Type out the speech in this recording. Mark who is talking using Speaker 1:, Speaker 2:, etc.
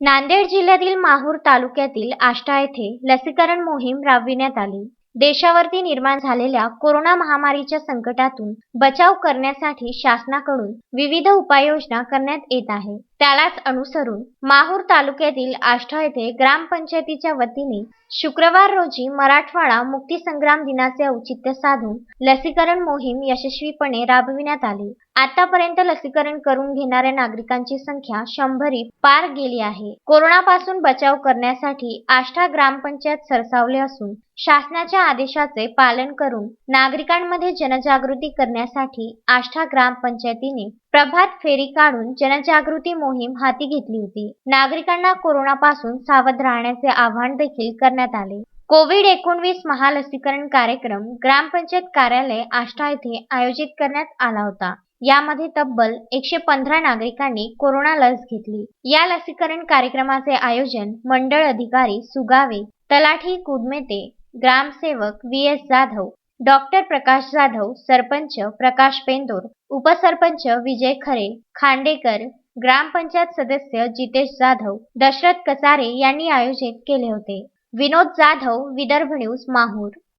Speaker 1: नांदेड जिल्ह्यातील माहूर तालुक्यातील आष्टा येथे लसीकरण मोहीम राबविण्यात आली. देशावरती निर्माण झालेल्या कोरोना महामारीच्या संकटातून बचाव करण्यासाठी शासनाकडून विविध उपाययोजना करण्यात येत आहे. त्यालाच अनुसरून माहूर तालुक्यातील आष्टा येथे ग्रामपंचायतीच्या वतीने शुक्रवार रोजी मराठवाडा मुक्ती संग्राम दिनाचे औचित्य साधून लसीकरण मोहीम यशस्वीपणे राबविण्यात आली. आतापर्यंत लसीकरण करून घेणाऱ्या नागरिकांची संख्या शंभरी पार गेली आहे. कोरोनापासून बचाव करण्यासाठी आष्टा ग्रामपंचायत सरसावले असून शासनाच्या आदेशाचे पालन करून नागरिकांमध्ये जनजागृती करण्यासाठी आष्टा ग्रामपंचायतीने प्रभात फेरी काढून जनजागृती मोहीम हाती घेतली होती. नागरिकांना कोरोनापासून सावध राहण्याचे आवाहन देखील करण्यात आले. कोविड एकोणवीस महालसीकरण कार्यक्रम ग्रामपंचायत कार्यालय आष्टा येथे आयोजित करण्यात आला होता. यामध्ये तब्बल एकशे पंधरा नागरिकांनी कोरोना लस घेतली. या लसीकरण कार्यक्रमाचे आयोजन मंडळ अधिकारी सुगावे तलाठी कुडमेते ग्रामसेवक V S Jadhav doctor Prakash Jadhav sarpanch Prakash Pendor उपसरपंच विजय खरे खांडेकर ग्रामपंचायत सदस्य जितेश जाधव दशरथ कसारे यांनी आयोजित केले होते. विनोद जाधव विदर्भ न्यूज माहूर.